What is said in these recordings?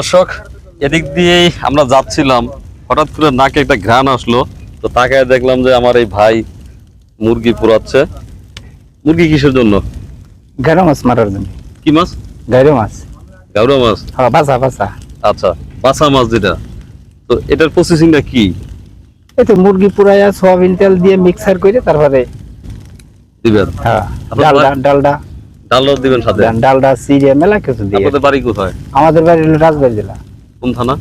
দর্শক এদিক দিয়েই আমরা যাচ্ছিলাম। হঠাৎ করে নাকে একটা ঘ্রাণ আসলো। তো তাকে দেখলাম যে আমার এই ভাই মুরগি পুরাচ্ছে। মুরগি কিসের জন্য? গাড়ো মাছ মারার জন্য। কি মাছ? গাড়ো মাছ। গাউরা মাছ? হ্যাঁ বাসা বাসা আচ্ছা বাসা মাছ যেটা। তো এটার প্রসেসিংটা কি? এই তো মুরগি পুরাইয়া সোয়াবিন তেল দিয়ে মিক্সার করে তারপরে দিবেন। হ্যাঁ ডালডা ডালডা। ডালও দিবেন সাথে? ডালডা সিরিয়া মেলা কিছু দিয়ে। আপনাদের বাড়ি কোথায়? আমাদের বাড়ি হলো রাজবাড়ি জেলা। কোন থানা?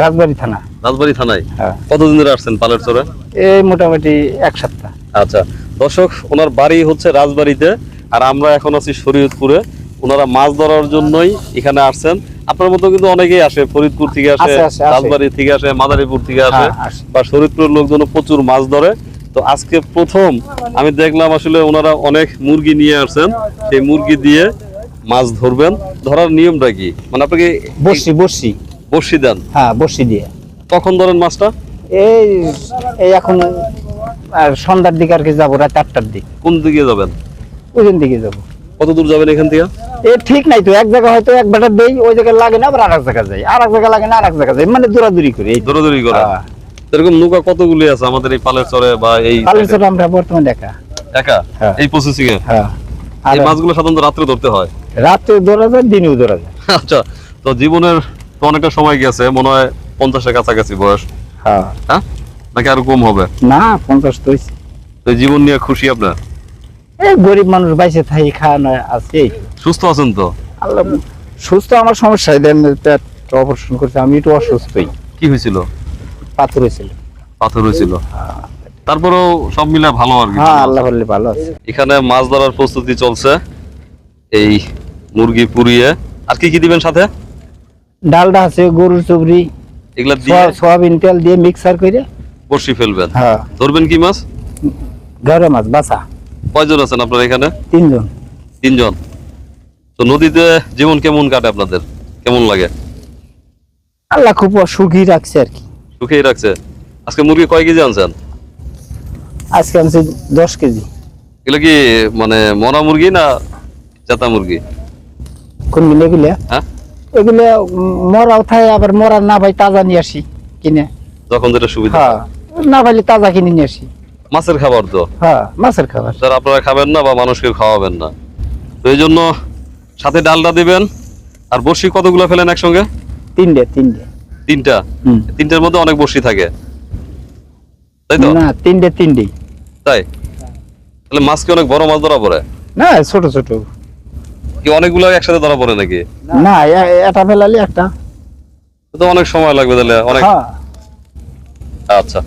রাজবাড়ি থানা। রাজবাড়ি থানায়? হ্যাঁ। কতদিন ধরে আসছেন পালের চরে? এই মোটামুটি এক সপ্তাহ। আচ্ছা দর্শক ওনার বাড়ি হচ্ছে রাজবাড়িতে আর আমরা এখন আছি শরীয়তপুরে। ওনারা মাছ ধরার জন্যই এখানে আসছেন। আপনার মতো কিন্তু অনেকেই আসে ফরিদপুর থেকে আসে। রাজবাড়ি থেকে আসে মাদারীপুর থেকে আসে। হ্যাঁ, আসে। বা শরীয়তপুরের লোকজন প্রচুর মাছ ধরে। তো আজকে প্রথম আমি দেখলাম আসলে ওনারা অনেক মুরগি নিয়ে আসছেন। সেই মুরগি দিয়ে মাছ ধরবেন। ধরার নিয়মটা কি? মানে আপনাকে বসি বসি বসি দেন? হ্যাঁ বসি দিয়ে। কখন ধরেন মাছটা? এই এই এখন আর সন্ধ্যার দিকে আর কি যাব রাত আটটার দিক। কোন দিকে যাবেন? ওইখান দিকে যাব। কত দূর যাবেন এখান থেকে? এ ঠিক নাই তো এক জায়গায় হয়তো এক বেটার দেই ওই জায়গায় লাগে না আবার আর এক জায়গায় যাই। আর এক জায়গায় লাগে না আর এক জায়গায় যাই। মানে দৌড়াদৌড়ি করি এই। দৌড়াদৌড়ি করা। হ্যাঁ। এরকম নৌকা কতগুলি আছে আমাদের এই পালের চরে বা এই কালের ছোট আমরা বর্তমানে দেখা একা? হ্যাঁ। এই প্রসেসিং এ? হ্যাঁ। আর এই মাছগুলো সাধারণত রাত্রে ধরতে হয়? রাতে দৌড়া যায় দিনেও দৌড়া যায়। আচ্ছা তো জীবনের তো অনেকটা সময় গেছে মনে হয় পঞ্চাশের কাছাকাছি বয়স। হ্যাঁ। হ্যাঁ? নাকি আরও কম হবে? না পঞ্চাশ তো। তো জীবন নিয়ে খুশি আপনার? এই গরিব মানুষ বাইসে থাকি খাওয়ানো আছে সুস্থ আছেন তো? আল্লাহ সুস্থ আমার সমস্যা দেন অপারেশন করছে আমি একটু অসুস্থই। কি হয়েছিল? পাথর হয়েছিল। পাথর হয়েছিল। তারপরেও সব মিলে ভালো আর কি। হ্যাঁ আল্লাহ বললে ভালো আছে। এখানে মাছ ধরার প্রস্তুতি চলছে। এই মুরগি পুড়িয়ে। আর কি কি দিবেন সাথে? ডালটা আছে গরুর চবরি এগুলা দিয়ে সোয়া- সোয়াবিন তেল দিয়ে মিক্সার করে বসি ফেলবেন। হ্যাঁ। ধরবেন কি মাছ? গাড়ো মাছ বাসা কয়জন আছেন আপনার এখানে? তিনজন। তিনজন। তো নদীতে জীবন কেমন কাটে আপনাদের? কেমন লাগে? আল্লাহ খুব সুখী রাখছে আর কি। সুখেই রাখছে। আজকে মুরগি কয় কেজি আনছেন? আজকে আনছি দশ কেজি। এগুলো কি মানে মরা মুরগি না জাতা মুরগি? কোন মিলে এগুলো? হ্যাঁ? এগুলো মরাও থাকে আবার মরা না ভাই তাজা নিয়ে আসি কিনে। যখন যেটা সুবিধা। হ্যাঁ না ভাইলে তাজা কিনে নিয়ে আসি। মাছের খাবার তো? হ্যাঁ মাছের খাবার। স্যার আপনারা খাবেন না বা মানুষকে খাওয়াবেন না। তো এই জন্য সাথে ডালটা দিবেন আর বড়শি কতগুলো ফেলেন একসঙ্গে? তিনটে তিনটে। তিনটা। তিনটার মধ্যে অনেক বসি থাকে। তাই তো? না তিনটে তিনটে। তাই? তাহলে মাছ কি অনেক বড় মাছ ধরা পড়ে? না ছোট ছোট। কি অনেকগুলো একসাথে ধরা পড়ে নাকি? না এটা ফেলালি একটা। তো অনেক সময় লাগবে তাহলে অনেক হ্যাঁ। আচ্ছা।